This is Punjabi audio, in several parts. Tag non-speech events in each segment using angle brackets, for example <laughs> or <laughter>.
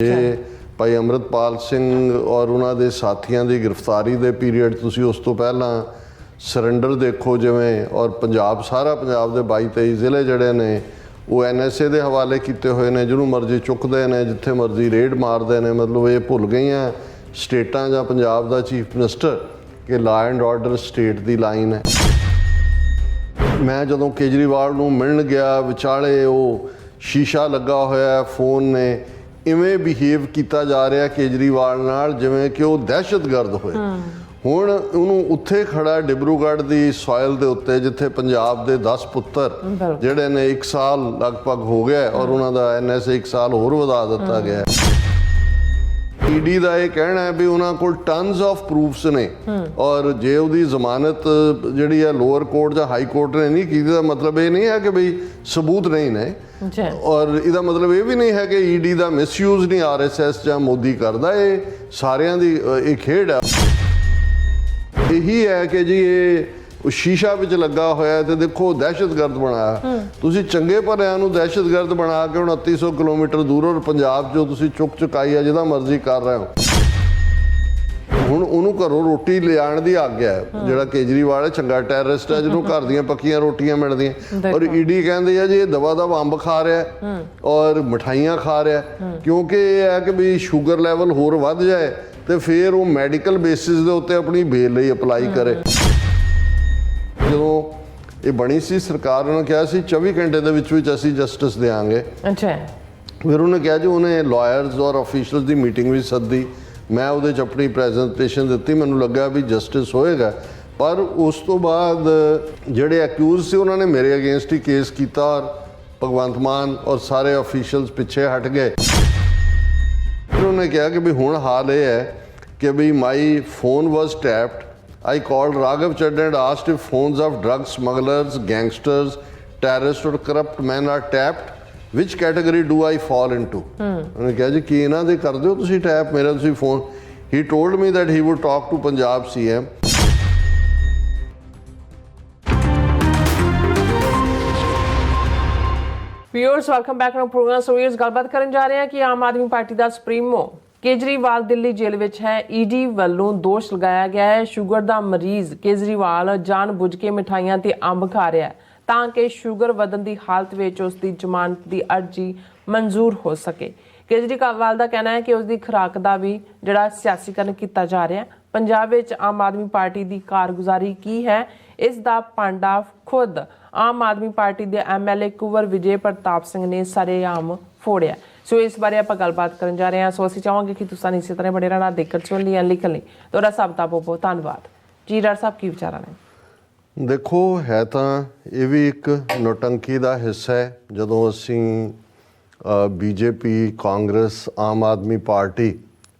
ਇਹ ਭਾਈ ਅੰਮ੍ਰਿਤਪਾਲ ਸਿੰਘ ਔਰ ਉਹਨਾਂ ਦੇ ਸਾਥੀਆਂ ਦੀ ਗ੍ਰਿਫਤਾਰੀ ਦੇ ਪੀਰੀਅਡ ਤੁਸੀਂ ਉਸ ਤੋਂ ਪਹਿਲਾਂ ਸਰੈਂਡਰ ਦੇਖੋ ਜਿਵੇਂ ਔਰ ਪੰਜਾਬ ਸਾਰਾ ਪੰਜਾਬ ਦੇ 22 23 ਜ਼ਿਲ੍ਹੇ ਜਿਹੜੇ ਨੇ ਉਹ ਐਨਐਸਏ ਦੇ ਹਵਾਲੇ ਕੀਤੇ ਹੋਏ ਨੇ ਜਿਹਨੂੰ ਮਰਜ਼ੀ ਚੁੱਕਦੇ ਨੇ ਜਿੱਥੇ ਮਰਜ਼ੀ ਰੇਡ ਮਾਰਦੇ ਨੇ ਮਤਲਬ ਇਹ ਭੁੱਲ ਗਈਆਂ ਸਟੇਟਾਂ ਜਾਂ ਪੰਜਾਬ ਦਾ ਚੀਫ ਮਿਨਿਸਟਰ ਕਿ ਲਾ ਐਂਡ ਆਰਡਰ ਸਟੇਟ ਦੀ ਲਾਈਨ ਹੈ। ਮੈਂ ਜਦੋਂ ਕੇਜਰੀਵਾਲ ਨੂੰ ਮਿਲਣ ਗਿਆ ਵਿਚਾਲੇ ਉਹ ਸ਼ੀਸ਼ਾ ਲੱਗਾ ਹੋਇਆ ਫੋਨ ਨੇ ਇਵੇਂ ਬਿਹੇਵ ਕੀਤਾ ਜਾ ਰਿਹਾ ਕੇਜਰੀਵਾਲ ਨਾਲ ਜਿਵੇਂ ਕਿ ਉਹ ਦਹਿਸ਼ਤਗਰਦ ਹੋਏ। ਹੁਣ ਉਹਨੂੰ ਉੱਥੇ ਖੜਾ ਡਿਬਰੂਗੜ੍ਹ ਦੀ ਸੋਇਲ ਦੇ ਉੱਤੇ ਜਿੱਥੇ ਪੰਜਾਬ ਦੇ 10 ਪੁੱਤਰ। ਜਿਹੜੇ ਨੇ 1 ਸਾਲ ਲਗਭਗ ਹੋ ਗਿਆ ਔਰ ਉਹਨਾਂ ਦਾ ਐਨਐਸਏ 1 ਸਾਲ ਹੋਰ ਵਧਾ ਦਿੱਤਾ ਗਿਆ ਈਡੀ ਦਾ ਇਹ ਕਹਿਣਾ ਹੈ ਵੀ ਉਹਨਾਂ ਕੋਲ ਟਨਸ ਆਫ ਪ੍ਰੂਫਸ ਨੇ। ਔਰ ਜੇ ਉਹਦੀ ਜ਼ਮਾਨਤ ਜਿਹੜੀ ਹੈ ਲੋਅਰ ਕੋਰਟ ਜਾਂ ਹਾਈ ਕੋਰਟ ਨੇ ਨਹੀਂ ਕੀਤੀ ਦਾ ਮਤਲਬ ਇਹ ਨਹੀਂ ਹੈ ਕਿ ਬਈ ਸਬੂਤ ਨਹੀਂ ਨੇ। ਔਰ ਇਹਦਾ ਮਤਲਬ ਇਹ ਵੀ ਨਹੀਂ ਹੈ ਕਿ ਈਡੀ ਦਾ ਮਿਸਯੂਜ਼ ਨਹੀਂ ਆਰਐਸਐਸ ਜਾਂ ਮੋਦੀ ਕਰਦਾ ਇਹ ਸਾਰਿਆਂ ਦੀ ਇਹ ਖੇਡ ਹੈ ਇਹੀ ਹੈ ਕਿ ਜੀ ਇਹ ਉਹ ਸ਼ੀਸ਼ਾ ਵਿੱਚ ਲੱਗਾ ਹੋਇਆ ਤੇ ਦੇਖੋ ਦਹਿਸ਼ਤਗਰਦ ਬਣਾਇਆ ਤੁਸੀਂ ਚੰਗੇ ਭਲਿਆਂ ਨੂੰ ਦਹਿਸ਼ਤਗਰਦ ਬਣਾ ਕੇ 2900 ਕਿਲੋਮੀਟਰ ਦੂਰ ਔਰ ਪੰਜਾਬ 'ਚੋਂ ਤੁਸੀਂ ਚੁੱਕ ਚੁਕਾਈ ਆ ਜਿਹਦਾ ਮਰਜ਼ੀ ਕਰ ਰਹੇ ਹੋ। ਹੁਣ ਉਹਨੂੰ ਘਰੋਂ ਰੋਟੀ ਲਿਆਉਣ ਦੀ ਆਗਿਆ ਹੈ ਜਿਹੜਾ ਕੇਜਰੀਵਾਲ ਹੈ ਚੰਗਾ ਟੈਰਰਿਸਟ ਹੈ ਜਿਹਨੂੰ <laughs> ਘਰ ਦੀਆਂ ਪੱਕੀਆਂ ਰੋਟੀਆਂ ਮਿਲਦੀਆਂ ਔਰ ਈਡੀ ਕਹਿੰਦੇ ਆ ਜੀ ਇਹ ਦਵਾ ਦਵਾ ਅੰਬ ਖਾ ਰਿਹਾ ਹੈ ਔਰ ਮਠਾਈਆਂ ਖਾ ਰਿਹਾ ਹੈ। ਕਿਉਂਕਿ ਇਹ ਹੈ ਕਿ ਵੀ ਸ਼ੂਗਰ ਲੈਵਲ ਹੋਰ ਵੱਧ ਜਾਏ ਤੇ ਫਿਰ ਉਹ ਮੈਡੀਕਲ ਬੇਸਿਸ ਦੇ ਉੱਤੇ ਆਪਣੀ ਬੇਲ ਲਈ ਅਪਲਾਈ ਕਰੇ। ਜਦੋਂ ਇਹ ਬਣੀ ਸੀ ਸਰਕਾਰ ਨੇ ਕਿਹਾ ਸੀ 24 ਘੰਟੇ ਦੇ ਵਿੱਚ ਵਿੱਚ ਅਸੀਂ ਜਸਟਿਸ ਦੇਵਾਂਗੇ ਅੱਛਾ। ਫਿਰ ਉਹਨੇ ਕਿਹਾ ਜੀ ਉਹਨੇ ਲਾਇਰਸ ਔਰ ਅਫੀਸ਼ੀਅਲਸ ਦੀ ਮੀਟਿੰਗ ਵੀ ਸੱਦੀ। ਮੈਂ ਉਹਦੇ ਚ ਆਪਣੀ ਪ੍ਰੈਜੈਂਟੇਸ਼ਨ ਦਿੱਤੀ ਮੈਨੂੰ ਲੱਗਾ ਵੀ ਜਸਟਿਸ ਹੋਏਗਾ। ਪਰ ਉਸ ਤੋਂ ਬਾਅਦ ਜਿਹੜੇ ਅਕਿਊਜ਼ ਸੀ ਉਹਨਾਂ ਨੇ ਮੇਰੇ ਅਗੇਂਸਟ ਹੀ ਕੇਸ ਕੀਤਾ ਔਰ ਭਗਵੰਤ ਮਾਨ ਔਰ ਸਾਰੇ ਅਫੀਸ਼ੀਅਲਸ ਪਿੱਛੇ ਹਟ ਗਏ। ਫਿਰ ਉਹਨੇ ਕਿਹਾ ਕਿ ਵੀ ਹੁਣ ਹਾਲ ਇਹ ਹੈ ਕਿ ਵੀ my phone was tapped I called Raghav Chadha and asked if phones of drug smugglers, gangsters, terrorists or corrupt men are tapped. Which category do I fall into? ਉਹਨੇ ਕਿਹਾ ਜੀ ਕੀ ਇਹਨਾਂ ਦੇ ਕਰਦੇ ਹੋ ਤੁਸੀਂ ਟੈਪ ਮੇਰਾ ਤੁਸੀਂ phone he told me that he would talk to Punjab CM viewers welcome back to program so viewers ਗੱਲਬਾਤ ਕਰਨ ਜਾ ਰਹੇ ਹਾਂ ਕਿ ਆਮ ਆਦਮੀ ਪਾਰਟੀ ਦਾ ਸੁਪਰੀਮੋ ਕੇਜਰੀਵਾਲ ਦਿੱਲੀ ਜੇਲ੍ਹ ਵਿੱਚ ਹੈ। ਈਡੀ ਵੱਲੋਂ ਦੋਸ਼ ਲਗਾਇਆ ਗਿਆ ਹੈ। ਸ਼ੂਗਰ ਦਾ ਮਰੀਜ਼ ਕੇਜਰੀਵਾਲ ਜਾਣਬੁੱਝ ਕੇ ਮਿਠਾਈਆਂ ਤੇ ਅੰਬ ਖਾ ਰਿਹਾ ਹੈ। ਤਾਂ ਕਿ ਸ਼ੂਗਰ ਵਧਣ ਦੀ ਹਾਲਤ ਵਿੱਚ ਉਸ ਦੀ ਜ਼ਮਾਨਤ ਦੀ ਅਰਜ਼ੀ ਮਨਜ਼ੂਰ ਹੋ ਸਕੇ। ਕੇਜਰੀਵਾਲ ਦਾ ਕਹਿਣਾ ਹੈ ਕਿ ਉਸ ਦੀ ਖੁਰਾਕ ਦਾ ਵੀ ਜਿਹੜਾ ਸਿਆਸੀਕਰਨ ਕੀਤਾ ਜਾ ਰਿਹਾ ਹੈ। ਪੰਜਾਬ ਵਿੱਚ ਆਮ ਆਦਮੀ ਪਾਰਟੀ ਦੀ ਕਾਰਗੁਜ਼ਾਰੀ ਕੀ ਹੈ? ਇਸ ਦਾ ਪਾਂਡਾ ਖੁਦ ਆਮ ਆਦਮੀ ਪਾਰਟੀ ਦੇ ਐਮਐਲਏ ਕੁਵਰ ਵਿਜੇ ਪ੍ਰਤਾਪ ਸਿੰਘ ਨੇ ਸਰੇਆਮ ਫੋੜਿਆ। ਸੋ ਇਸ ਬਾਰੇ ਆਪਾਂ ਗੱਲਬਾਤ ਕਰਨ ਜਾ ਰਹੇ ਹਾਂ। ਸੋ ਅਸੀਂ ਚਾਹਾਂਗੇ ਕਿ ਤੁਸੀਂ ਇਸੇ ਤਰ੍ਹਾਂ ਬੜੇ ਰਹਿਣਾ ਦੇਖਣ ਸੁਣ ਲਈ ਲਿਖਣ ਲਈ। ਤੁਹਾਡਾ ਸਭ ਦਾ ਬਹੁਤ ਬਹੁਤ ਧੰਨਵਾਦ। ਜੀ, ਡਾਕਟਰ ਸਾਹਿਬ, ਕੀ ਵਿਚਾਰਾਂ ਨੇ? ਦੇਖੋ, ਹੈ ਤਾਂ ਇਹ ਵੀ ਇੱਕ ਨੋਟੰਕੀ ਦਾ ਹਿੱਸਾ ਹੈ। ਜਦੋਂ ਅਸੀਂ ਬੀਜੇਪੀ ਕਾਂਗਰਸ, ਆਮ ਆਦਮੀ ਪਾਰਟੀ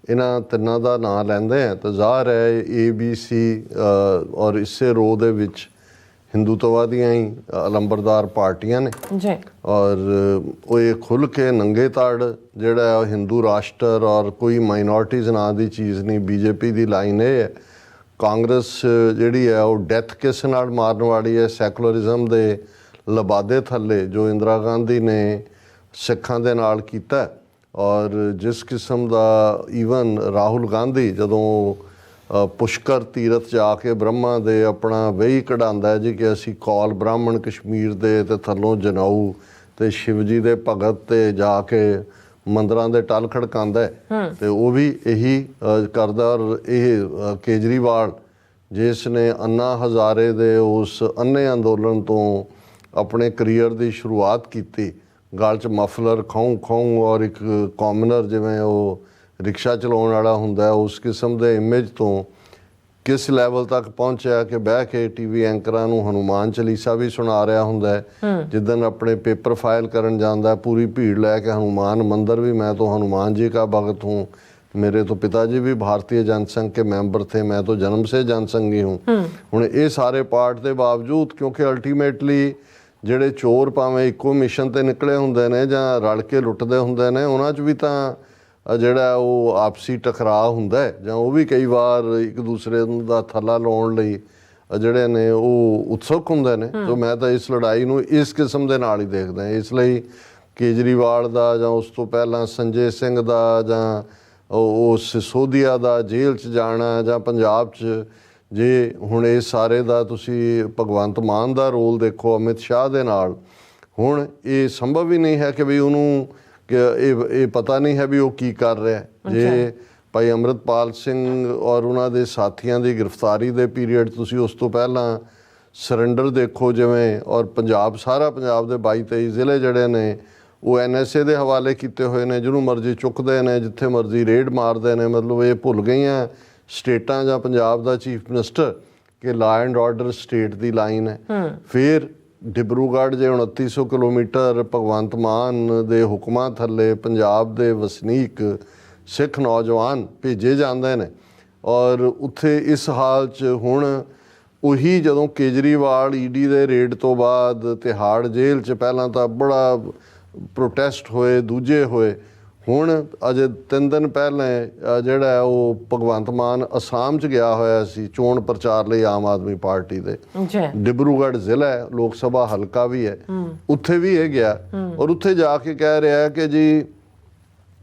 ਇਹਨਾਂ ਤਿੰਨਾਂ ਦਾ ਨਾਂ ਲੈਂਦੇ ਆ ਤਾਂ ਜ਼ਾਹਰ ਹੈ ਏਬੀਸੀ ਔਰ ਇਸੇ ਰੋ ਦੇ ਵਿੱਚ ਹਿੰਦੂਤਵਾਦੀਆਂ ਹੀ ਅ, ਲੰਬਰਦਾਰ ਪਾਰਟੀਆਂ ਨੇ। ਜੀ। ਔਰ ਉਹ ਇਹ ਖੁੱਲ ਕੇ ਨੰਗੇ ਤਾੜ ਜਿਹੜਾ ਹੈ ਉਹ ਹਿੰਦੂ ਰਾਸ਼ਟਰ ਔਰ ਕੋਈ ਮਾਈਨੋਰਟੀਜ਼ ਨਾਂ ਦੀ ਚੀਜ਼ ਨਹੀਂ ਬੀਜੇਪੀ ਦੀ ਲਾਈਨ ਇਹ ਹੈ। ਕਾਂਗਰਸ ਜਿਹੜੀ ਹੈ ਉਹ ਡੈਥ ਕਿਸ ਨਾਲ ਮਾਰਨ ਵਾਲੀ ਹੈ ਸੈਕੂਲਰਿਜ਼ਮ ਦੇ ਲਬਾਦੇ ਥੱਲੇ ਜੋ ਇੰਦਰਾ ਗਾਂਧੀ ਨੇ ਸਿੱਖਾਂ ਦੇ ਨਾਲ ਕੀਤਾ। ਔਰ ਜਿਸ ਕਿਸਮ ਦਾ ਈਵਨ ਰਾਹੁਲ ਗਾਂਧੀ ਜਦੋਂ ਪੁਸ਼ਕਰ ਤੀਰਥ ਜਾ ਕੇ ਬ੍ਰਹਮਾ ਦੇ ਆਪਣਾ ਵਹੀ ਕਢਾਉਂਦਾ ਜੀ ਕਿ ਅਸੀਂ ਕੌਲ ਬ੍ਰਾਹਮਣ ਕਸ਼ਮੀਰ ਦੇ ਤੇ ਥੱਲੋਂ ਜਨਾਊ ਤੇ ਸ਼ਿਵਜੀ ਦੇ ਭਗਤ ਤੇ ਜਾ ਕੇ ਮੰਦਰਾਂ ਦੇ ਟਲ ਖੜਕਾਉਂਦਾ ਤੇ ਉਹ ਵੀ ਇਹੀ ਕਰਦਾ ਔਰ ਇਹ ਕੇਜਰੀਵਾਲ ਜਿਸ ਨੇ ਅੰਨਾ ਹਜ਼ਾਰੇ ਦੇ ਉਸ ਅੰਨੇ ਅੰਦੋਲਨ ਤੋਂ ਆਪਣੇ ਕੈਰੀਅਰ ਦੀ ਸ਼ੁਰੂਆਤ ਕੀਤੀ। ਗਲ 'ਚ ਮਫਲਰ ਖਾਉ ਖਾਉ ਔਰ ਇੱਕ ਕਾਮਨਰ ਜਿਵੇਂ ਉਹ ਰਿਕਸ਼ਾ ਚਲਾਉਣ ਵਾਲਾ ਹੁੰਦਾ ਉਸ ਕਿਸਮ ਦੇ ਇਮੇਜ ਤੋਂ ਕਿਸ ਲੈਵਲ ਤੱਕ ਪਹੁੰਚਿਆ ਕਿ ਬਹਿ ਕੇ ਟੀਵੀ ਐਂਕਰਾਂ ਨੂੰ ਹਨੂਮਾਨ ਚਲੀਸਾ ਵੀ ਸੁਣਾ ਰਿਹਾ ਹੁੰਦਾ ਹੈ। ਜਿੱਦਨ ਆਪਣੇ ਪੇਪਰ ਫਾਈਲ ਕਰਨ ਜਾਂਦਾ ਪੂਰੀ ਭੀੜ ਲੈ ਕੇ ਹਨੂਮਾਨ ਮੰਦਰ ਵੀ ਮੈਂ ਤੋਂ ਹਨੂਮਾਨ ਜੀ ਦਾ ਭਗਤ ਹੂੰ। ਮੇਰੇ ਤੋਂ ਪਿਤਾ ਜੀ ਵੀ ਭਾਰਤੀ ਜਨਸੰਘ ਕੇ ਮੈਂਬਰ ਥੇ ਮੈਂ ਤੋਂ ਜਨਮ ਸੇ ਜਨਸੰਘੀ ਹੂੰ। ਹੁਣ ਇਹ ਸਾਰੇ ਪਾਰਟ ਦੇ ਬਾਵਜੂਦ ਕਿਉਂਕਿ ਅਲਟੀਮੇਟਲੀ ਜਿਹੜੇ ਚੋਰ ਭਾਵੇਂ ਇੱਕੋ ਮਿਸ਼ਨ ਤੇ ਨਿਕਲੇ ਹੁੰਦੇ ਨੇ ਜਾਂ ਰਲ ਕੇ ਲੁੱਟਦੇ ਹੁੰਦੇ ਨੇ ਉਹਨਾਂ 'ਚ ਵੀ ਤਾਂ ਜਿਹੜਾ ਉਹ ਆਪਸੀ ਟਕਰਾਅ ਹੁੰਦਾ ਹੈ ਜਾਂ ਉਹ ਵੀ ਕਈ ਵਾਰ ਇੱਕ ਦੂਸਰੇ ਦਾ ਥੱਲਾ ਲਾਉਣ ਲਈ ਜਿਹੜੇ ਨੇ ਉਹ ਉਤਸੁਕ ਹੁੰਦੇ ਨੇ। ਸੋ ਮੈਂ ਤਾਂ ਇਸ ਲੜਾਈ ਨੂੰ ਇਸ ਕਿਸਮ ਦੇ ਨਾਲ ਹੀ ਦੇਖਦਾ ਇਸ ਲਈ ਕੇਜਰੀਵਾਲ ਦਾ ਜਾਂ ਉਸ ਤੋਂ ਪਹਿਲਾਂ ਸੰਜੇ ਸਿੰਘ ਦਾ ਜਾਂ ਉਹ ਉਹ ਸਿਸੋਦੀਆ ਦਾ ਜੇਲ੍ਹ 'ਚ ਜਾਣਾ ਜਾਂ ਪੰਜਾਬ 'ਚ ਜੇ ਹੁਣ ਇਹ ਸਾਰੇ ਦਾ ਤੁਸੀਂ ਭਗਵੰਤ ਮਾਨ ਦਾ ਰੋਲ ਦੇਖੋ ਅਮਿਤ ਸ਼ਾਹ ਦੇ ਨਾਲ ਹੁਣ ਇਹ ਸੰਭਵ ਹੀ ਨਹੀਂ ਹੈ ਕਿ ਵੀ ਉਹਨੂੰ ਕਿ ਇਹ ਇਹ ਪਤਾ ਨਹੀਂ ਹੈ ਵੀ ਉਹ ਕੀ ਕਰ ਰਿਹਾ। ਜੇ ਭਾਈ ਅਮਰਤਪਾਲ ਸਿੰਘ ਔਰ ਉਹਨਾਂ ਦੇ ਸਾਥੀਆਂ ਦੀ ਗ੍ਰਿਫਤਾਰੀ ਦੇ ਪੀਰੀਅਡ ਤੁਸੀਂ ਉਸ ਤੋਂ ਪਹਿਲਾਂ ਸਰੈਂਡਰ ਦੇਖੋ ਜਿਵੇਂ ਔਰ ਪੰਜਾਬ ਸਾਰਾ ਪੰਜਾਬ ਦੇ 22 23 ਜ਼ਿਲ੍ਹੇ ਜਿਹੜੇ ਨੇ ਉਹ ਐਨਐਸਏ ਦੇ ਹਵਾਲੇ ਕੀਤੇ ਹੋਏ ਨੇ ਜਿਹਨੂੰ ਮਰਜ਼ੀ ਚੁੱਕਦੇ ਨੇ ਜਿੱਥੇ ਮਰਜ਼ੀ ਰੇਡ ਮਾਰਦੇ ਨੇ ਮਤਲਬ ਇਹ ਭੁੱਲ ਗਈਆਂ ਸਟੇਟਾਂ ਜਾਂ ਪੰਜਾਬ ਦਾ ਚੀਫ ਮਿਨਿਸਟਰ ਕਿ ਲਾ ਐਂਡ ਆਰਡਰ ਸਟੇਟ ਦੀ ਲਾਈਨ ਹੈ। ਫਿਰ ਡਿਬਰੂਗੜ੍ਹ ਜੇ 2900 ਕਿਲੋਮੀਟਰ ਭਗਵੰਤ ਮਾਨ ਦੇ ਹੁਕਮਾਂ ਥੱਲੇ ਪੰਜਾਬ ਦੇ ਵਸਨੀਕ ਸਿੱਖ ਨੌਜਵਾਨ ਭੇਜੇ ਜਾਂਦੇ ਨੇ। ਔਰ ਉੱਥੇ ਇਸ ਹਾਲ 'ਚ ਹੁਣ ਉਹੀ ਜਦੋਂ ਕੇਜਰੀਵਾਲ ਈਡੀ ਦੇ ਰੇਡ ਤੋਂ ਬਾਅਦ ਤਿਹਾੜ ਜੇਲ੍ਹ 'ਚ ਪਹਿਲਾਂ ਤਾਂ ਬੜਾ ਪ੍ਰੋਟੈਸਟ ਹੋਏ, ਦੂਜੇ ਹੋਏ ਹੁਣ ਅਜੇ ਤਿੰਨ ਦਿਨ ਪਹਿਲਾਂ ਜਿਹੜਾ ਉਹ ਭਗਵੰਤ ਮਾਨ ਅਸਾਮ 'ਚ ਗਿਆ ਹੋਇਆ ਸੀ ਚੋਣ ਪ੍ਰਚਾਰ ਲਈ ਆਮ ਆਦਮੀ ਪਾਰਟੀ ਦੇ। ਜੀ। ਡਿਬਰੂਗੜ੍ਹ ਜ਼ਿਲ੍ਹਾ ਹੈ ਲੋਕ ਸਭਾ ਹਲਕਾ ਵੀ ਹੈ। ਉੱਥੇ ਵੀ ਇਹ ਗਿਆ। ਔਰ ਉੱਥੇ ਜਾ ਕੇ ਕਹਿ ਰਿਹਾ ਹੈ ਕਿ ਜੀ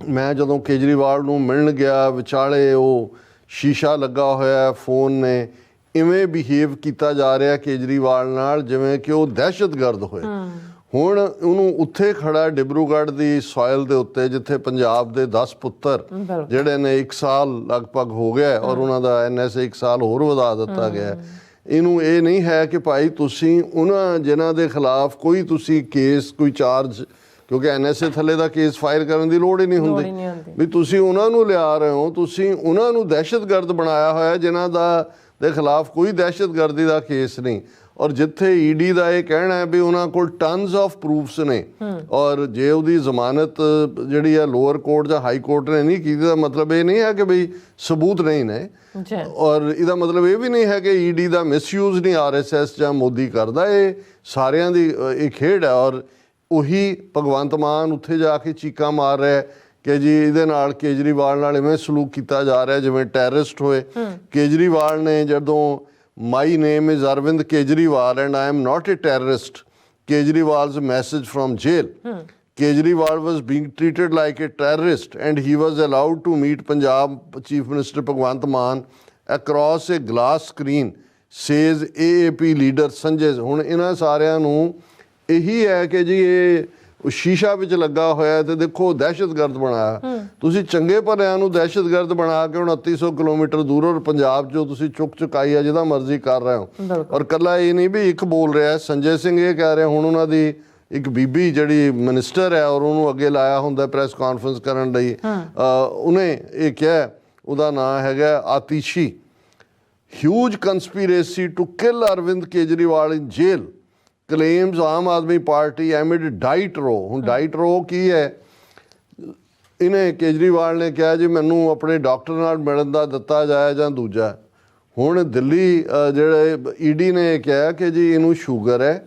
ਮੈਂ ਜਦੋਂ ਕੇਜਰੀਵਾਲ ਨੂੰ ਮਿਲਣ ਗਿਆ ਵਿਚਾਲੇ ਉਹ ਸ਼ੀਸ਼ਾ ਲੱਗਾ ਹੋਇਆ ਫੋਨ ਨੇ ਇਵੇਂ ਬਿਹੇਵ ਕੀਤਾ ਜਾ ਰਿਹਾ ਕੇਜਰੀਵਾਲ ਨਾਲ ਜਿਵੇਂ ਕਿ ਉਹ ਦਹਿਸ਼ਤਗਰਦ ਹੋਏ। ਹੁਣ ਉਹਨੂੰ ਉੱਥੇ ਖੜਾ ਡਿਬਰੂਗੜ੍ਹ ਦੀ ਸੋਇਲ ਦੇ ਉੱਤੇ ਜਿੱਥੇ ਪੰਜਾਬ ਦੇ 10 ਪੁੱਤਰ। ਜਿਹੜੇ ਨੇ 1 ਸਾਲ ਲਗਭਗ ਹੋ ਗਿਆ ਹੈ ਔਰ ਉਹਨਾਂ ਦਾ ਐਨਐਸਏ 1 ਸਾਲ ਹੋਰ ਵਧਾ ਦਿੱਤਾ ਗਿਆ। ਇਹਨੂੰ ਇਹ ਨਹੀਂ ਹੈ ਕਿ ਭਾਈ ਤੁਸੀਂ ਉਹਨਾਂ ਜਿਨ੍ਹਾਂ ਦੇ ਖਿਲਾਫ ਕੋਈ ਤੁਸੀਂ ਕੇਸ ਕੋਈ ਚਾਰਜ ਕਿਉਂਕਿ ਐਨਐਸਏ ਥੱਲੇ ਦਾ ਕੇਸ ਫਾਇਰ ਕਰਨ ਦੀ ਲੋੜ ਹੀ ਨਹੀਂ ਹੁੰਦੀ। ਵੀ ਤੁਸੀਂ ਉਹਨਾਂ ਨੂੰ ਲਿਆ ਰਹੇ ਹੋ ਤੁਸੀਂ ਉਹਨਾਂ ਨੂੰ ਦਹਿਸ਼ਤਗਰਦ ਬਣਾਇਆ ਹੋਇਆ ਜਿਨ੍ਹਾਂ ਦਾ ਦੇ ਖਿਲਾਫ ਕੋਈ ਦਹਿਸ਼ਤਗਰਦੀ ਦਾ ਕੇਸ ਨਹੀਂ ਔਰ ਜਿੱਥੇ ਈਡੀ ਦਾ ਇਹ ਕਹਿਣਾ ਹੈ ਵੀ ਉਹਨਾਂ ਕੋਲ ਟਨਸ ਆਫ ਪ੍ਰੂਫਸ ਨੇ। ਔਰ ਜੇ ਉਹਦੀ ਜ਼ਮਾਨਤ ਜਿਹੜੀ ਹੈ ਲੋਅਰ ਕੋਰਟ ਜਾਂ ਹਾਈ ਕੋਰਟ ਨੇ ਨਹੀਂ ਕੀਤੀ ਦਾ ਮਤਲਬ ਇਹ ਨਹੀਂ ਹੈ ਕਿ ਬਈ ਸਬੂਤ ਨਹੀਂ ਨੇ। ਔਰ ਇਹਦਾ ਮਤਲਬ ਇਹ ਵੀ ਨਹੀਂ ਹੈ ਕਿ ਈਡੀ ਦਾ ਮਿਸਯੂਜ਼ ਨਹੀਂ ਆਰਐਸਐਸ ਜਾਂ ਮੋਦੀ ਕਰਦਾ ਇਹ ਸਾਰਿਆਂ ਦੀ ਇਹ ਖੇਡ ਹੈ। ਔਰ ਉਹੀ ਭਗਵੰਤ ਮਾਨ ਉੱਥੇ ਜਾ ਕੇ ਚੀਕਾਂ ਮਾਰ ਰਿਹਾ ਹੈ ਕਿ ਜੀ ਇਹਦੇ ਨਾਲ ਕੇਜਰੀਵਾਲ ਨਾਲ ਇਵੇਂ ਸਲੂਕ ਕੀਤਾ ਜਾ ਰਿਹਾ ਜਿਵੇਂ ਟੈਰਰਿਸਟ ਹੋਏ। ਕੇਜਰੀਵਾਲ ਨੇ ਜਦੋਂ my name is Arvind Kejriwal and I am not a terrorist Kejriwal's message from jail Kejriwal was being treated like a terrorist and he was allowed to meet Punjab Chief Minister Bhagwant Mann across a glass screen says AAP leader Sanjay ਹੁਣ ਇਹਨਾਂ ਸਾਰਿਆਂ ਨੂੰ ਇਹੀ ਹੈ ਕਿ ਜੀ ਇਹ ਉਹ ਸ਼ੀਸ਼ਾ ਵਿੱਚ ਲੱਗਾ ਹੋਇਆ ਤੇ ਦੇਖੋ ਦਹਿਸ਼ਤਗਰਦ ਬਣਾਇਆ ਤੁਸੀਂ ਚੰਗੇ ਭਲਿਆਂ ਨੂੰ ਦਹਿਸ਼ਤਗਰਦ ਬਣਾ ਕੇ 2900 ਕਿਲੋਮੀਟਰ ਦੂਰੋਂ ਪੰਜਾਬ ਚੋਂ ਤੁਸੀਂ ਚੁੱਕ ਚੁਕਾਈ ਆ ਜਿਹਦਾ ਮਰਜ਼ੀ ਕਰ ਰਹੇ ਹੋ। ਔਰ ਕੱਲਾ ਇਹ ਨਹੀਂ ਵੀ ਇੱਕ ਬੋਲ ਰਿਹਾ ਸੰਜੇ ਸਿੰਘ ਇਹ ਕਹਿ ਰਿਹਾ ਹੁਣ ਉਹਨਾਂ ਦੀ ਇੱਕ ਬੀਬੀ ਜਿਹੜੀ ਮਿਨਿਸਟਰ ਹੈ ਔਰ ਉਹਨੂੰ ਅੱਗੇ ਲਾਇਆ ਹੁੰਦਾ ਪ੍ਰੈਸ ਕਾਨਫਰੰਸ ਕਰਨ ਲਈ। ਉਹਨੇ ਇਹ ਕਿਹਾ ਉਹਦਾ ਨਾਮ ਹੈਗਾ Atishi. Huge conspiracy to kill Arvind Kejriwal in jail claims Aam Aadmi party amid diet row. ਹੁਣ ਡਾਈਟ ਰੋ ਕੀ ਹੈ? ਇਹਨੇ ਕੇਜਰੀਵਾਲ ਨੇ ਕਿਹਾ ਜੀ ਮੈਨੂੰ ਆਪਣੇ ਡਾਕਟਰ ਨਾਲ ਮਿਲਣ ਦਾ ਦਿੱਤਾ ਜਾਏ ਜਾਂ ਦੂਜਾ। ਹੁਣ ਦਿੱਲੀ ਜਿਹੜੇ ਈਡੀ ਨੇ ਕਿਹਾ ਕਿ ਜੀ ਇਹਨੂੰ ਸ਼ੂਗਰ ਹੈ।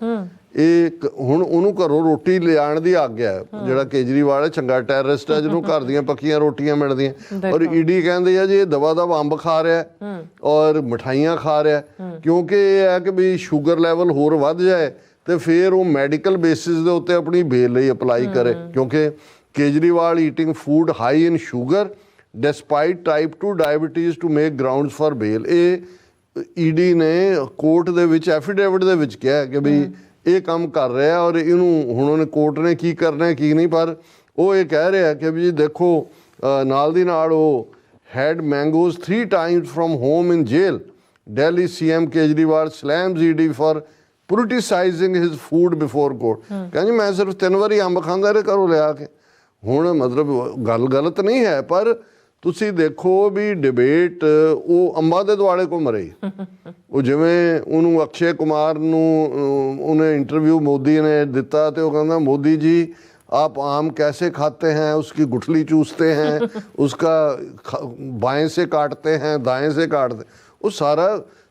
ਇਹ ਹੁਣ ਉਹਨੂੰ ਘਰੋਂ ਰੋਟੀ ਲਿਆਉਣ ਦੀ ਆਗਿਆ। ਹੈ। ਜਿਹੜਾ ਕੇਜਰੀਵਾਲ ਹੈ ਚੰਗਾ ਟੈਰਰਿਸਟ ਹੈ ਜਿਹਨੂੰ ਘਰ ਦੀਆਂ ਪੱਕੀਆਂ ਰੋਟੀਆਂ ਮਿਲਦੀਆਂ। ਔਰ ਈਡੀ ਕਹਿੰਦੇ ਆ ਜੀ ਇਹ ਦਵਾ ਦਵਾ ਅੰਬ ਖਾ ਰਿਹਾ। ਹੈ। ਔਰ ਮਠਾਈਆਂ ਖਾ ਰਿਹਾ। ਕਿਉਂਕਿ ਇਹ ਹੈ ਕਿ ਵੀ ਸ਼ੂਗਰ ਲੈਵਲ ਹੋਰ ਵੱਧ ਜਾਏ ਤੇ ਫਿਰ ਉਹ ਮੈਡੀਕਲ ਬੇਸਿਸ ਦੇ ਉੱਤੇ ਆਪਣੀ ਬੇਲ ਲਈ ਅਪਲਾਈ ਕਰੇ ਕਿਉਂਕਿ Kejriwal eating food high in sugar despite type 2 diabetes to make grounds for bail ਇਹ ਈਡੀ ਨੇ ਕੋਰਟ ਦੇ ਵਿੱਚ ਐਫੀਡੇਵਿਟ ਦੇ ਵਿੱਚ ਕਿਹਾ ਕਿ ਵੀ ਇਹ ਕੰਮ ਕਰ ਰਿਹਾ ਔਰ ਇਹਨੂੰ ਹੁਣ ਉਹਨੇ ਕੋਰਟ ਨੇ ਕੀ ਕਰਨਾ ਕੀ ਨਹੀਂ ਪਰ ਉਹ ਇਹ ਕਹਿ ਰਿਹਾ ਕਿ ਵੀ ਦੇਖੋ ਨਾਲ ਦੀ ਨਾਲ ਉਹ had mangoes three times from home in jail. Delhi CM Kejriwal slams ED for criticizing his food before court. ਕਹਿੰਦੇ ਮੈਂ ਸਿਰਫ ਤਿੰਨ ਵਾਰੀ ਅੰਬ ਖਾਂਦਾ ਰਿਹਾ ਘਰੋਂ ਲਿਆ ਕੇ ਹੁਣ ਮਤਲਬ ਗੱਲ ਗਲਤ ਨਹੀਂ ਹੈ ਪਰ ਤੁਸੀਂ ਦੇਖੋ ਵੀ ਡਿਬੇਟ ਉਹ ਅੰਬਾਂ ਦੇ ਦੁਆਲੇ ਘੁੰਮ ਰਹੀ ਉਹ ਜਿਵੇਂ ਉਹਨੂੰ ਅਕਸ਼ੇ ਕੁਮਾਰ ਨੂੰ ਅਹ, ਉਹਨੇ ਇੰਟਰਵਿਊ ਮੋਦੀ ਨੇ ਦਿੱਤਾ ਤੇ ਉਹ ਕਹਿੰਦਾ ਮੋਦੀ जी आप आम कैसे खाते हैं उसकी गुठली चूसते हैं उसका ख- बाएं से काटते हैं दाएं से काटते ਉਹ ਸਾਰਾ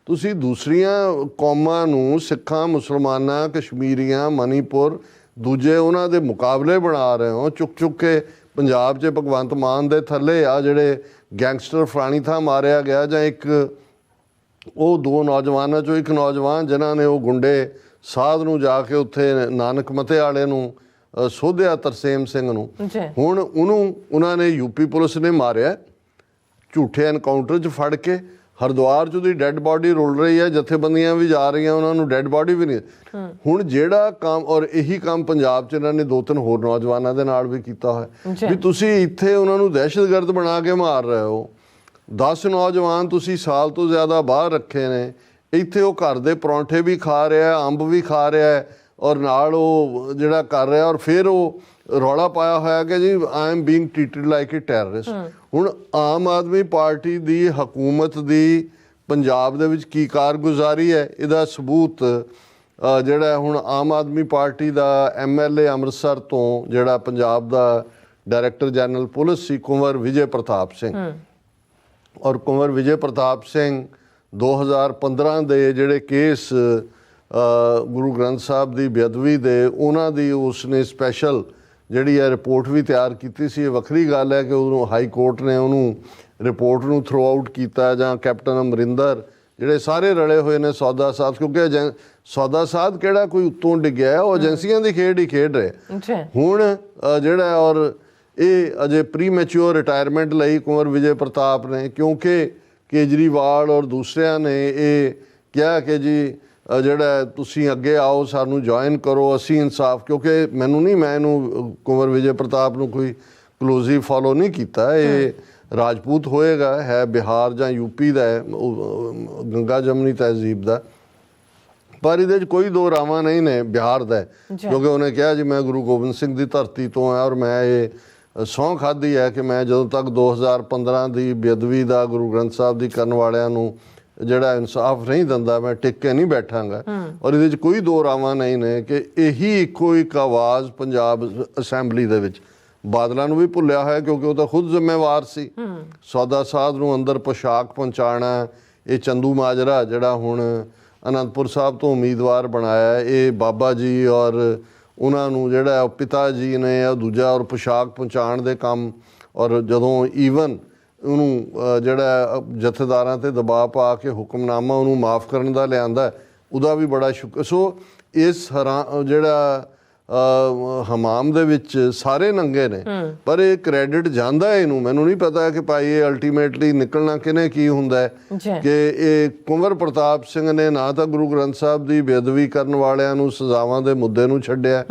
ਤੁਸੀਂ ਦੂਸਰੀਆਂ ਕੌਮਾਂ ਨੂੰ ਸਿੱਖਾਂ ਮੁਸਲਮਾਨਾਂ ਕਸ਼ਮੀਰੀਆਂ ਮਨੀਪੁਰ ਦੂਜੇ ਉਹਨਾਂ ਦੇ ਮੁਕਾਬਲੇ ਬਣਾ ਰਹੇ ਹੋ। ਚੁੱਕ ਚੁੱਕ ਕੇ ਪੰਜਾਬ 'ਚ ਭਗਵੰਤ ਮਾਨ ਦੇ ਥੱਲੇ ਆ ਜਿਹੜੇ ਗੈਂਗਸਟਰ ਫਲਾਣੀ ਥਾਂ ਮਾਰਿਆ ਗਿਆ ਜਾਂ ਇੱਕ ਉਹ ਦੋ ਨੌਜਵਾਨਾਂ ਚੋਂ ਇੱਕ ਨੌਜਵਾਨ ਜਿਨ੍ਹਾਂ ਨੇ ਉਹ ਗੁੰਡੇ ਸਾਧ ਨੂੰ ਜਾ ਕੇ ਉੱਥੇ ਨਾਨਕ ਮਤੇ ਵਾਲੇ ਨੂੰ ਸੋਧਿਆ ਤਰਸੇਮ ਸਿੰਘ ਨੂੰ। ਹੁਣ ਉਹਨੂੰ ਉਹਨਾਂ ਨੇ ਯੂਪੀ ਪੁਲਿਸ ਨੇ ਮਾਰਿਆ। ਝੂਠੇ ਐਨਕਾਊਂਟਰ 'ਚ ਫੜ ਕੇ ਹਰਿਦੁਆਰ 'ਚ ਉਹਦੀ ਡੈੱਡ ਬਾਡੀ ਰੁਲ ਰਹੀ ਹੈ ਜਥੇਬੰਦੀਆਂ ਵੀ ਜਾ ਰਹੀਆਂ ਉਹਨਾਂ ਨੂੰ ਡੈੱਡ ਬਾਡੀ ਵੀ ਨਹੀਂ। ਹੁਣ ਜਿਹੜਾ ਕੰਮ ਔਰ ਇਹੀ ਕੰਮ ਪੰਜਾਬ 'ਚ ਇਹਨਾਂ ਨੇ ਦੋ ਤਿੰਨ ਹੋਰ ਨੌਜਵਾਨਾਂ ਦੇ ਨਾਲ ਵੀ ਕੀਤਾ ਹੋਇਆ। ਵੀ ਤੁਸੀਂ ਇੱਥੇ ਉਹਨਾਂ ਨੂੰ ਦਹਿਸ਼ਤਗਰਦ ਬਣਾ ਕੇ ਮਾਰ ਰਹੇ ਹੋ। 10 ਨੌਜਵਾਨ ਤੁਸੀਂ ਸਾਲ ਤੋਂ ਜ਼ਿਆਦਾ ਬਾਹਰ ਰੱਖੇ ਨੇ। ਇੱਥੇ ਉਹ ਘਰ ਦੇ ਪਰੌਂਠੇ ਵੀ ਖਾ ਰਿਹਾ ਅੰਬ ਵੀ ਖਾ ਰਿਹਾ ਔਰ ਨਾਲ ਉਹ ਜਿਹੜਾ ਕਰ ਰਿਹਾ ਔਰ ਫਿਰ ਉਹ ਰੌਲਾ ਪਾਇਆ ਹੋਇਆ ਕਿ ਜੀ I am being treated like a terrorist ਹੁਣ ਆਮ ਆਦਮੀ ਪਾਰਟੀ ਦੀ ਹਕੂਮਤ ਦੀ ਪੰਜਾਬ ਦੇ ਵਿੱਚ ਕੀ ਕਾਰਗੁਜ਼ਾਰੀ ਹੈ ਇਹਦਾ ਸਬੂਤ ਜਿਹੜਾ ਹੁਣ ਆਮ ਆਦਮੀ ਪਾਰਟੀ ਦਾ ਐਮਐਲਏ ਅੰਮ੍ਰਿਤਸਰ ਤੋਂ ਜਿਹੜਾ ਪੰਜਾਬ ਦਾ ਡਾਇਰੈਕਟਰ ਜਨਰਲ ਪੁਲਿਸ ਸੀ ਕੁੰਵਰ ਵਿਜੇ ਪ੍ਰਤਾਪ ਸਿੰਘ। ਔਰ ਕੁੰਵਰ ਵਿਜੇ ਪ੍ਰਤਾਪ ਸਿੰਘ 2015 ਦੇ ਜਿਹੜੇ ਕੇਸ ਗੁਰੂ ਗ੍ਰੰਥ ਸਾਹਿਬ ਦੀ ਬੇਅਦਬੀ ਦੇ ਉਹਨਾਂ ਦੀ ਉਸਨੇ ਸਪੈਸ਼ਲ ਜਿਹੜੀ ਹੈ ਰਿਪੋਰਟ ਵੀ ਤਿਆਰ ਕੀਤੀ ਸੀ ਇਹ ਵੱਖਰੀ ਗੱਲ ਹੈ ਕਿ ਉਹਨੂੰ ਹਾਈ ਕੋਰਟ ਨੇ ਉਹਨੂੰ ਰਿਪੋਰਟ ਨੂੰ ਥਰੋ ਆਊਟ ਕੀਤਾ ਜਾਂ ਕੈਪਟਨ ਅਮਰਿੰਦਰ ਜਿਹੜੇ ਸਾਰੇ ਰਲੇ ਹੋਏ ਨੇ ਸੌਦਾ ਸਾਹਿਬ ਕਿਉਂਕਿ ਸੌਦਾ ਸਾਹਿਬ ਕਿਹੜਾ ਕੋਈ ਉੱਤੋਂ ਡਿੱਗਿਆ ਹੈ, ਉਹ ਏਜੰਸੀਆਂ ਦੀ ਖੇਡ ਹੀ ਖੇਡ ਰਹੇ। ਹੁਣ ਜਿਹੜਾ ਔਰ ਇਹ ਅਜੇ ਪ੍ਰੀਮੈਚੁਰ ਰਿਟਾਇਰਮੈਂਟ ਲਈ ਕੁੰਵਰ ਵਿਜੇ ਪ੍ਰਤਾਪ ਨੇ ਕਿਉਂਕਿ ਕੇਜਰੀਵਾਲ ਔਰ ਦੂਸਰਿਆਂ ਨੇ ਇਹ ਕਿਹਾ ਕਿ ਜੀ ਜਿਹੜਾ ਤੁਸੀਂ ਅੱਗੇ ਆਓ ਸਾਨੂੰ ਜੁਆਇਨ ਕਰੋ ਅਸੀਂ ਇਨਸਾਫ ਕਿਉਂਕਿ ਮੈਨੂੰ ਨਹੀਂ ਮੈਂ ਇਹਨੂੰ ਕੁੰਵਰ ਵਿਜੇ ਪ੍ਰਤਾਪ ਨੂੰ ਕੋਈ ਕਲੋਜ਼ੀ ਫਾਲੋ ਨਹੀਂ ਕੀਤਾ। ਇਹ ਰਾਜਪੂਤ ਹੋਏਗਾ ਹੈ ਬਿਹਾਰ ਜਾਂ ਯੂਪੀ ਦਾ ਹੈ ਗੰਗਾ ਜਮਨੀ ਤਹਿਜ਼ੀਬ ਦਾ। ਪਰ ਇਹਦੇ 'ਚ ਕੋਈ ਦੋ ਰਾਵਾਂ ਨਹੀਂ ਨੇ ਬਿਹਾਰ ਦਾ। ਕਿਉਂਕਿ ਉਹਨੇ ਕਿਹਾ ਜੀ ਮੈਂ ਗੁਰੂ ਗੋਬਿੰਦ ਸਿੰਘ ਦੀ ਧਰਤੀ ਤੋਂ ਆ ਔਰ ਮੈਂ ਇਹ ਸਹੁੰ ਖਾਧੀ ਹੈ ਕਿ ਮੈਂ ਜਦੋਂ ਤੱਕ 2015 ਦੀ ਬੇਅਦਬੀ ਦਾ ਗੁਰੂ ਗ੍ਰੰਥ ਸਾਹਿਬ ਦੀ ਕਰਨ ਵਾਲਿਆਂ ਨੂੰ ਜਿਹੜਾ ਇਨਸਾਫ ਨਹੀਂ ਦਿੰਦਾ ਮੈਂ ਟਿਕ ਕੇ ਨਹੀਂ ਬੈਠਾਂਗਾ। ਔਰ ਇਹਦੇ 'ਚ ਕੋਈ ਦੋ ਰਾਵਾਂ ਨਹੀਂ ਨੇ ਕਿ ਇਹੀ ਇੱਕੋ ਇੱਕ ਆਵਾਜ਼ ਪੰਜਾਬ ਅਸੈਂਬਲੀ ਦੇ ਵਿੱਚ। ਬਾਦਲਾਂ ਨੂੰ ਵੀ ਭੁੱਲਿਆ ਹੋਇਆ ਕਿਉਂਕਿ ਉਹ ਤਾਂ ਖੁਦ ਜ਼ਿੰਮੇਵਾਰ ਸੀ। ਸੌਦਾ ਸਾਧ ਨੂੰ ਅੰਦਰ ਪੋਸ਼ਾਕ ਪਹੁੰਚਾਉਣਾ ਇਹ ਚੰਦੂ ਮਾਜਰਾ ਜਿਹੜਾ ਹੁਣ ਅਨੰਦਪੁਰ ਸਾਹਿਬ ਤੋਂ ਉਮੀਦਵਾਰ ਬਣਾਇਆ ਇਹ ਬਾਬਾ ਜੀ ਔਰ ਉਹਨਾਂ ਨੂੰ ਜਿਹੜਾ ਪਿਤਾ ਜੀ ਨੇ ਉਹ ਦੂਜਾ ਔਰ ਪੋਸ਼ਾਕ ਪਹੁੰਚਾਉਣ ਦੇ ਕੰਮ ਔਰ ਜਦੋਂ ਈਵਨ ਉਹਨੂੰ ਜਿਹੜਾ ਜਥੇਦਾਰਾਂ ਤੇ ਦਬਾਅ ਪਾ ਕੇ ਹੁਕਮਨਾਮਾ ਉਹਨੂੰ ਮਾਫ ਕਰਨ ਦਾ ਲਿਆਂਦਾ ਉਹਦਾ ਵੀ ਬੜਾ ਸ਼ੁਕਰ ਸੋ ਇਸ ਜਿਹੜਾ ਹਮਾਮ ਦੇ ਵਿੱਚ ਸਾਰੇ ਨੰਗੇ ਨੇ ਪਰ ਇਹ ਕ੍ਰੈਡਿਟ ਜਾਂਦਾ ਇਹਨੂੰ ਮੈਨੂੰ ਨਹੀਂ ਪਤਾ ਕਿ ਭਾਈ ਇਹ ਅਲਟੀਮੇਟਲੀ ਨਿਕਲਣਾ ਕਿਨੇ ਕੀ ਹੁੰਦਾ ਹੈ ਕਿ ਇਹ ਕੁੰਵਰ ਪ੍ਰਤਾਪ ਸਿੰਘ ਨੇ ਨਾ ਤਾਂ ਗੁਰੂ ਗ੍ਰੰਥ ਸਾਹਿਬ ਦੀ ਬੇਅਦਬੀ ਕਰਨ ਵਾਲਿਆਂ ਨੂੰ ਸਜ਼ਾਵਾਂ ਦੇ ਮੁੱਦੇ ਨੂੰ ਛੱਡਿਆ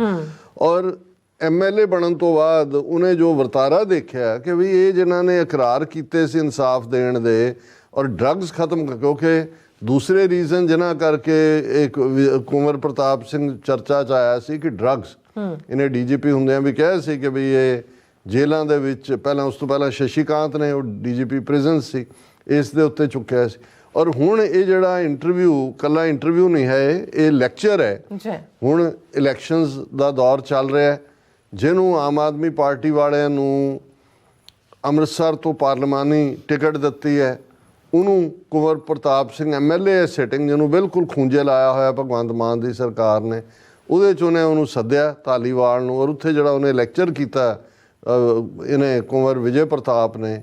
ਔਰ ਐਮਐਲਏ ਬਣਨ ਤੋਂ ਬਾਅਦ ਉਹਨੇ ਜੋ ਵਰਤਾਰਾ ਦੇਖਿਆ ਕਿ ਵੀ ਇਹ ਜਿਨ੍ਹਾਂ ਨੇ ਇਕਰਾਰ ਕੀਤੇ ਸੀ ਇਨਸਾਫ ਦੇਣ ਦੇ ਔਰ ਡਰੱਗਸ ਖਤਮ ਕਿਉਂਕਿ ਦੂਸਰੇ ਰੀਜ਼ਨ ਜਿਨ੍ਹਾਂ ਕਰਕੇ ਇੱਕ ਕੁੰਵਰ ਪ੍ਰਤਾਪ ਸਿੰਘ ਚਰਚਾ ਚ ਆਇਆ ਸੀ ਕਿ ਡਰੱਗਸ ਇਹਨੇ ਡੀਜੀਪੀ ਹੁੰਦਿਆਂ ਵੀ ਕਿਹਾ ਸੀ ਕਿ ਵੀ ਇਹ ਜੇਲ੍ਹਾਂ ਦੇ ਵਿੱਚ ਪਹਿਲਾਂ ਉਸ ਤੋਂ ਪਹਿਲਾਂ ਸ਼ਸ਼ੀਕਾਂਤ ਨੇ ਉਹ ਡੀਜੀਪੀ ਪ੍ਰਿਜ਼ਨ ਸੀ ਇਸ ਦੇ ਉੱਤੇ ਚੁੱਕਿਆ ਸੀ। ਔਰ ਹੁਣ ਇਹ ਜਿਹੜਾ ਇੰਟਰਵਿਊ ਕੱਲਾ ਇੰਟਰਵਿਊ ਨਹੀਂ ਹੈ ਇਹ, ਲੈਕਚਰ ਹੈ। ਹੁਣ ਇਲੈਕਸ਼ਨਸ ਦਾ ਦੌਰ ਚੱਲ ਰਿਹਾ ਹੈ। ਜਿਹਨੂੰ ਆਮ ਆਦਮੀ ਪਾਰਟੀ ਵਾਲਿਆਂ ਨੂੰ ਅੰਮ੍ਰਿਤਸਰ ਤੋਂ ਪਾਰਲੀਮਾਨੀ ਟਿਕਟ ਦਿੱਤੀ ਹੈ ਉਹਨੂੰ ਕੁੰਵਰ ਪ੍ਰਤਾਪ ਸਿੰਘ ਐਮਐਲਏ ਸਿਟਿੰਗ ਜਿਹਨੂੰ ਬਿਲਕੁਲ ਖੂੰਜੇ ਲਾਇਆ ਹੋਇਆ ਭਗਵੰਤ ਮਾਨ ਦੀ ਸਰਕਾਰ ਨੇ ਉਹਦੇ ਚ ਉਹਨੇ ਉਹਨੂੰ ਸੱਦਿਆ ਧਾਲੀਵਾਲ ਨੂੰ ਔਰ ਉੱਥੇ ਜਿਹੜਾ ਉਹਨੇ ਲੈਕਚਰ ਕੀਤਾ ਇਹਨੇ ਕੁੰਵਰ ਵਿਜੇ ਪ੍ਰਤਾਪ ਨੇ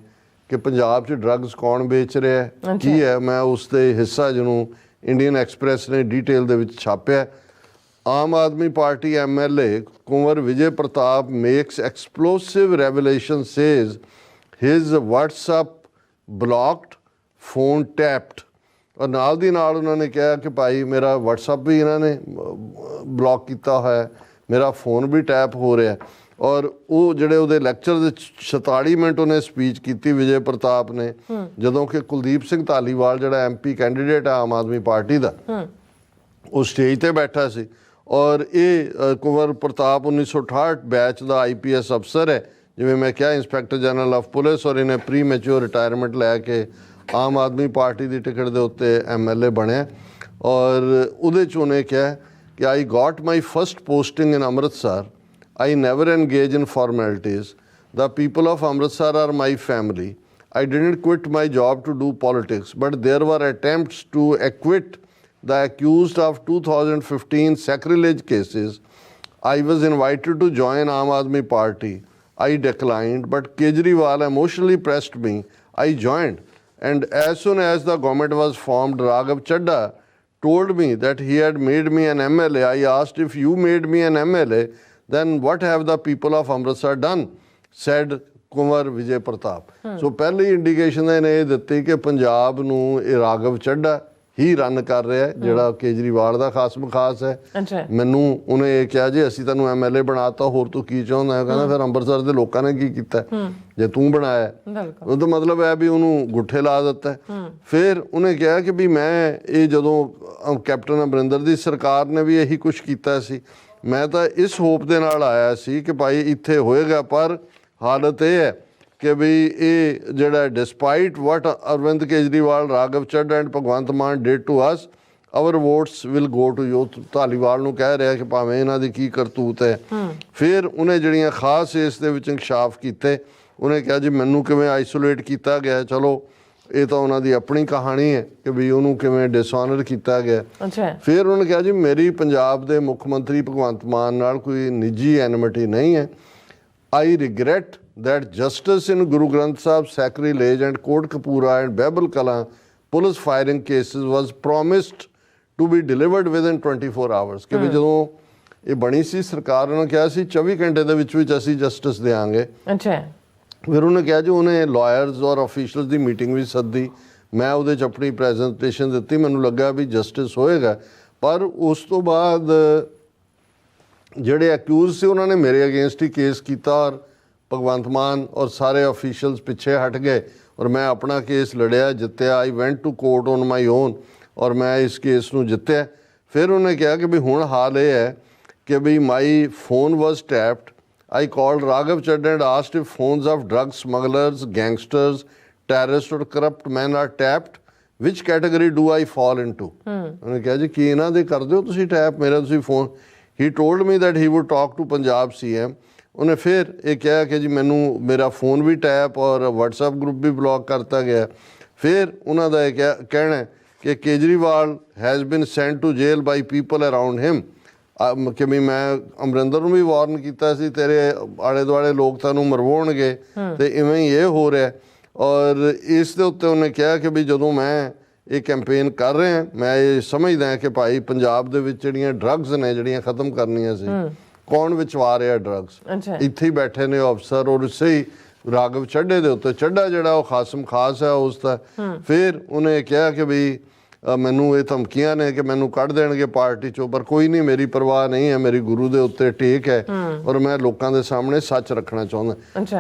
ਕਿ ਪੰਜਾਬ 'ਚ ਡਰੱਗਸ ਕੌਣ ਵੇਚ ਰਿਹਾ ਹੈ ਕੀ ਹੈ ਮੈਂ ਉਸ ਦੇ ਹਿੱਸਾ ਜਿਹਨੂੰ ਇੰਡੀਅਨ ਐਕਸਪ੍ਰੈਸ ਨੇ ਡਿਟੇਲ ਦੇ ਵਿੱਚ ਛਾਪਿਆ Aam Aadmi Party MLA Kunwar Vijay Pratap makes explosive revelation says his WhatsApp blocked phone tapped ਔਰ ਨਾਲ ਦੀ ਨਾਲ ਉਹਨਾਂ ਨੇ ਕਿਹਾ ਕਿ ਭਾਈ ਮੇਰਾ WhatsApp ਵੀ ਇਹਨਾਂ ਨੇ ਬਲੌਕ ਕੀਤਾ ਹੋਇਆ ਹੈ ਮੇਰਾ ਫੋਨ ਵੀ ਟੈਪ ਹੋ ਰਿਹਾ। ਔਰ ਉਹ ਜਿਹੜੇ ਉਹਦੇ ਲੈਕਚਰ ਦੇ 46 ਮਿੰਟ ਉਹਨੇ ਸਪੀਚ ਕੀਤੀ ਵਿਜੇ ਪ੍ਰਤਾਪ ਨੇ ਜਦੋਂ ਕਿ ਕੁਲਦੀਪ ਸਿੰਘ ਧਾਲੀਵਾਲ ਜਿਹੜਾ ਐਮਪੀ ਕੈਂਡੀਡੇਟ ਹੈ ਆਮ ਆਦਮੀ ਪਾਰਟੀ ਦਾ ਉਹ ਸਟੇਜ ਤੇ ਬੈਠਾ ਸੀ। ਔਰ ਇਹ ਅ, ਕੁੰਵਰ ਪ੍ਰਤਾਪ 1968 ਬੈਚ ਦਾ ਆਈਪੀਐਸ ਅਫਸਰ ਹੈ ਜਿਵੇਂ ਮੈਂ ਕਿਹਾ ਇੰਸਪੈਕਟਰ ਜਨਰਲ ਆਫ ਪੁਲਿਸ ਔਰ ਇਹਨੇ ਪ੍ਰੀ ਮੈਚੁਰ ਰਿਟਾਇਰਮੈਂਟ ਲੈ ਕੇ ਆਮ ਆਦਮੀ ਪਾਰਟੀ ਦੀ ਟਿਕਟ ਦੇ ਉੱਤੇ ਐਮਐਲਏ ਬਣਿਆ ਔਰ ਉਹਦੇ ਚ ਉਹਨੇ ਕਿਹਾ ਕਿ I got my first posting in Amritsar I never engage in formalities. The people of Amritsar are my family. I didn't quit my job to do politics, but there were attempts to acquit the accused of 2015 sacrilege cases. I was invited to join Aam Aadmi Party. I declined, but Kejriwal emotionally pressed me. I joined. And as soon as the government was formed, Raghav Chadda told me that he had made me an MLA. I asked if you made me an MLA, then what have the people of Amritsar done said Kunwar Vijay ਪ੍ਰਤਾਪ ਸੋ ਪਹਿਲੀ ਇੰਡੀਕੇਸ਼ਨ ਇਹਨੇ ਇਹ ਦਿੱਤੀ ਕਿ ਪੰਜਾਬ ਨੂੰ ਇਹ ਰਾਘਵ ਚੱਡਾ ਹੀ ਰਨ ਕਰ ਰਿਹਾ ਜਿਹੜਾ ਕੇਜਰੀਵਾਲ ਦਾ ਖਾਸ ਮਖਾਸ ਹੈ। ਮੈਨੂੰ ਉਹਨੇ ਇਹ ਕਿਹਾ ਜੀ ਅਸੀਂ ਤੈਨੂੰ ਐਮਐਲਏ ਬਣਾਤਾ ਹੋਰ ਤੂੰ ਕੀ ਚਾਹੁੰਦਾ ਹੈ? ਕਹਿੰਦਾ ਫਿਰ ਅੰਮ੍ਰਿਤਸਰ ਦੇ ਲੋਕਾਂ ਨੇ ਕੀ ਕੀਤਾ? ਜੇ ਤੂੰ ਬਣਾਇਆ ਹੈ। ਬਿਲਕੁਲ। ਉਹਦਾ ਮਤਲਬ ਹੈ ਵੀ ਉਹਨੂੰ ਗੁੱਠੇ ਲਾ ਦਿੱਤਾ। ਫਿਰ ਉਹਨੇ ਕਿਹਾ ਕਿ ਵੀ ਮੈਂ ਇਹ ਜਦੋਂ ਕੈਪਟਨ ਅਮਰਿੰਦਰ ਦੀ ਸਰਕਾਰ ਨੇ ਵੀ ਇਹੀ ਕੁਝ ਕੀਤਾ ਸੀ ਮੈਂ ਤਾਂ ਇਸ ਹੋਪ ਦੇ ਨਾਲ ਆਇਆ ਸੀ ਕਿ ਭਾਈ ਇੱਥੇ ਹੋਏਗਾ ਪਰ ਹਾਲਤ ਇਹ ਹੈ ਕਿ ਵੀ ਇਹ ਜਿਹੜਾ despite what Arvind Kejriwal Raghav Chadha and Bhagwant Mann did to us our votes will go to you Dhaliwal ਨੂੰ ਕਹਿ ਰਿਹਾ ਕਿ ਭਾਵੇਂ ਇਹਨਾਂ ਦੀ ਕੀ ਕਰਤੂਤ ਹੈ। ਫਿਰ ਉਹਨੇ ਜਿਹੜੀਆਂ ਖਾਸ ਇਸ ਦੇ ਵਿੱਚ ਇਨਕਸ਼ਾਫ ਕੀਤੇ ਉਹਨੇ ਕਿਹਾ ਜੀ ਮੈਨੂੰ ਕਿਵੇਂ ਆਈਸੋਲੇਟ ਕੀਤਾ ਗਿਆ। ਚਲੋ ਇਹ ਤਾਂ ਉਹਨਾਂ ਦੀ ਆਪਣੀ ਕਹਾਣੀ ਹੈ ਕਿ ਵੀ ਉਹਨੂੰ ਕਿਵੇਂ ਡਿਸਆਨਰ ਕੀਤਾ ਗਿਆ ਅੱਛਾ। ਫਿਰ ਉਹਨੇ ਕਿਹਾ ਜੀ ਮੇਰੀ ਪੰਜਾਬ ਦੇ ਮੁੱਖ ਮੰਤਰੀ ਭਗਵੰਤ ਮਾਨ ਨਾਲ ਕੋਈ ਨਿੱਜੀ ਐਨਮਿਟੀ ਨਹੀਂ ਹੈ। I regret that justice in Guru Granth Sahib sacrilege and Kot Kapura and Babel Kala police firing cases was promised to be delivered within 24 hours. ਕਿ ਜਦੋਂ ਇਹ ਬਣੀ ਸੀ ਸਰਕਾਰ ਨੇ ਕਿਹਾ ਸੀ 24 ਘੰਟੇ ਦੇ ਵਿੱਚ ਵਿੱਚ ਅਸੀਂ ਜਸਟਿਸ ਦੇਵਾਂਗੇ ਅੱਛਾ ਫਿਰ ਉਹਨੇ ਕਿਹਾ ਜੀ ਉਹਨੇ ਲਾਇਰਸ ਔਰ ਅਫੀਸ਼ੀਅਲਸ ਦੀ ਮੀਟਿੰਗ ਵੀ ਸੱਦੀ ਮੈਂ ਉਹਦੇ ਚ ਆਪਣੀ ਪ੍ਰੈਜੈਂਟੇਸ਼ਨ ਦਿੱਤੀ ਮੈਨੂੰ ਲੱਗਾ ਵੀ ਜਸਟਿਸ ਹੋਏਗਾ ਪਰ ਉਸ ਤੋਂ ਬਾਅਦ ਜਿਹੜੇ ਅਕਿਊਜ਼ ਸੀ ਉਹਨਾਂ ਨੇ ਮੇਰੇ ਅਗੇਂਸਟ ਹੀ ਕੇਸ ਕੀਤਾ ਔਰ ਭਗਵੰਤ ਮਾਨ ਔਰ ਸਾਰੇ ਅਫੀਸ਼ੀਅਲਸ ਪਿੱਛੇ ਹਟ ਗਏ ਔਰ ਮੈਂ ਆਪਣਾ ਕੇਸ ਲੜਿਆ ਜਿੱਤਿਆ I went to court on my own ਔਰ ਮੈਂ ਇਸ ਕੇਸ ਨੂੰ ਜਿੱਤਿਆ ਫਿਰ ਉਹਨੇ ਕਿਹਾ ਕਿ ਵੀ ਹੁਣ ਹਾਲ ਇਹ ਹੈ ਕਿ ਵੀ my phone was tapped I called Raghav Chadda and asked if phones of drug smugglers, gangsters, terrorists or corrupt men are tapped. Which category do I fall into? ਉਹਨੇ ਕਿਹਾ ਜੀ ਕੀ ਇਹਨਾਂ ਦੇ ਕਰਦੇ ਹੋ ਤੁਸੀਂ ਟੈਪ ਮੇਰਾ ਤੁਸੀਂ phone he told me that he would talk to Punjab CM ਉਹਨੇ ਫਿਰ ਇਹ ਕਿਹਾ ਕਿ ਜੀ ਮੈਨੂੰ ਮੇਰਾ ਫੋਨ ਵੀ ਟੈਪ ਔਰ WhatsApp ਗਰੁੱਪ ਵੀ ਬਲੌਕ ਕਰਤਾ ਗਿਆ। ਫਿਰ ਉਹਨਾਂ ਦਾ ਇਹ ਕਿਹਾ- ਕਹਿਣਾ ਹੈ ਕਿ Kejriwal has been sent to jail by people around him ਕਿ ਵੀ ਮੈਂ ਅਮਰਿੰਦਰ ਨੂੰ ਵੀ ਵਾਰਨ ਕੀਤਾ ਸੀ ਤੇਰੇ ਆਲੇ ਦੁਆਲੇ ਲੋਕ ਤੁਹਾਨੂੰ ਮਰਵਾਉਣਗੇ। ਤੇ ਇਵੇਂ ਹੀ ਇਹ ਹੋ ਰਿਹਾ। ਔਰ ਇਸ ਦੇ ਉੱਤੇ ਉਹਨੇ ਕਿਹਾ ਕਿ ਵੀ ਜਦੋਂ ਮੈਂ ਇਹ ਕੈਂਪੇਨ ਕਰ ਰਿਹਾ ਮੈਂ ਇਹ ਸਮਝਦਾ ਕਿ ਭਾਈ ਪੰਜਾਬ ਦੇ ਵਿੱਚ ਜਿਹੜੀਆਂ ਡਰੱਗਸ ਨੇ ਜਿਹੜੀਆਂ ਖਤਮ ਕਰਨੀਆਂ ਸੀ ਕੌਣ ਵਿਚਵਾ ਰਿਹਾ ਡਰੱਗਸ ਇੱਥੇ ਹੀ ਬੈਠੇ ਨੇ ਅਫਸਰ ਔਰ ਇਸੇ ਹੀ ਰਾਗਵ ਚੱਡੇ ਦੇ ਉੱਤੇ। ਚੱਡਾ ਜਿਹੜਾ ਉਹ ਖਾਸਮ ਖਾਸ ਹੈ ਉਸ ਦਾ। ਫਿਰ ਉਹਨੇ ਕਿਹਾ ਕਿ ਵੀ ਮੈਨੂੰ ਇਹ ਧਮਕੀਆਂ ਨੇ ਕਿ ਮੈਨੂੰ ਕੱਢ ਦੇਣਗੇ ਪਾਰਟੀ ਚੋਂ ਪਰ ਕੋਈ ਨਹੀਂ ਮੇਰੀ ਪਰਵਾਹ ਨਹੀਂ ਹੈ ਮੇਰੀ ਗੁਰੂ ਦੇ ਉੱਤੇ ਟੇਕ ਹੈ ਔਰ ਮੈਂ ਲੋਕਾਂ ਦੇ ਸਾਹਮਣੇ ਸੱਚ ਰੱਖਣਾ ਚਾਹੁੰਦਾ।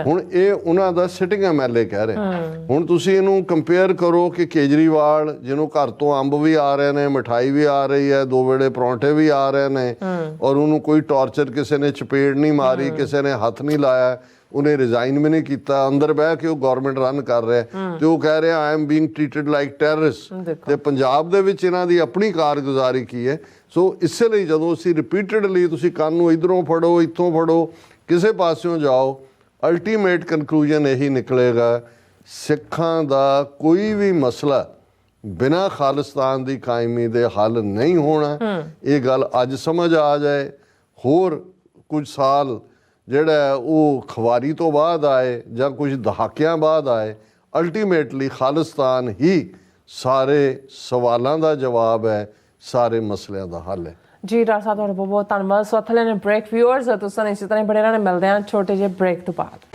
ਹੁਣ ਇਹ ਉਹਨਾਂ ਦਾ ਸਿਟਿੰਗ ਐਮਐਲਏ ਕਹਿ ਰਿਹਾ। ਹੁਣ ਤੁਸੀਂ ਇਹਨੂੰ ਕੰਪੇਅਰ ਕਰੋ ਕਿ ਕੇਜਰੀਵਾਲ ਜਿਹਨੂੰ ਘਰ ਤੋਂ ਅੰਬ ਵੀ ਆ ਰਹੇ ਨੇ ਮਠਾਈ ਵੀ ਆ ਰਹੀ ਹੈ ਦੋ ਵੇਲੇ ਪਰੌਂਠੇ ਵੀ ਆ ਰਹੇ ਨੇ ਔਰ ਉਹਨੂੰ ਕੋਈ ਟੌਰਚਰ ਕਿਸੇ ਨੇ ਚਪੇੜ ਨਹੀਂ ਮਾਰੀ ਕਿਸੇ ਨੇ ਹੱਥ ਨਹੀਂ ਲਾਇਆ ਉਹਨੇ ਰਿਜ਼ਾਈਨ ਵੀ ਨਹੀਂ ਕੀਤਾ ਅੰਦਰ ਬਹਿ ਕੇ ਉਹ ਗਵਰਨਮੈਂਟ ਰਨ ਕਰ ਰਿਹਾ। ਤੇ ਉਹ ਕਹਿ ਰਿਹਾ I am being treated like terrorist. ਤੇ ਪੰਜਾਬ ਦੇ ਵਿੱਚ ਇਹਨਾਂ ਦੀ ਆਪਣੀ ਕਾਰਗੁਜ਼ਾਰੀ ਕੀ ਹੈ? ਸੋ ਇਸੇ ਲਈ ਜਦੋਂ ਅਸੀਂ ਰਿਪੀਟਡਲੀ ਤੁਸੀਂ ਕੰਨ ਨੂੰ ਇਧਰੋਂ ਫੜੋ ਇੱਥੋਂ ਫੜੋ ਕਿਸੇ ਪਾਸਿਓਂ ਜਾਓ ਅਲਟੀਮੇਟ ਕਨਕਲੂਜਨ ਇਹੀ ਨਿਕਲੇਗਾ ਸਿੱਖਾਂ ਦਾ ਕੋਈ ਵੀ ਮਸਲਾ ਬਿਨਾ ਖਾਲਿਸਤਾਨ ਦੀ ਕਾਇਮੀ ਦੇ ਹੱਲ ਨਹੀਂ ਹੋਣਾ। ਇਹ ਗੱਲ ਅੱਜ ਸਮਝ ਆ ਜਾਏ। ਹੋਰ ਕੁਝ ਸਾਲ ਜਿਹੜਾ ਉਹ ਖਵਾਰੀ ਤੋਂ ਬਾਅਦ ਆਏ ਜਾਂ ਕੁਝ ਦਹਾਕਿਆਂ ਬਾਅਦ ਆਏ ਅਲਟੀਮੇਟਲੀ ਖਾਲਿਸਤਾਨ ਹੀ ਸਾਰੇ ਸਵਾਲਾਂ ਦਾ ਜਵਾਬ ਹੈ, ਸਾਰੇ ਮਸਲਿਆਂ ਦਾ ਹੱਲ ਹੈ। ਜੀ, ਡਾਕਟਰ ਸਾਹਿਬ, ਤੁਹਾਡਾ ਬਹੁਤ ਬਹੁਤ ਧੰਨਵਾਦ। ਸੋ ਅਥਲੇ ਨੇ ਬ੍ਰੇਕ ਵਿਊਅਰਸ ਤੁਸੀਂ ਇਸੇ ਤਰ੍ਹਾਂ ਹੀ ਬੜੇ ਰਹਿਣਾ। ਮਿਲਦੇ ਹਾਂ ਛੋਟੇ ਜਿਹੇ ਬ੍ਰੇਕ ਤੋਂ ਬਾਅਦ।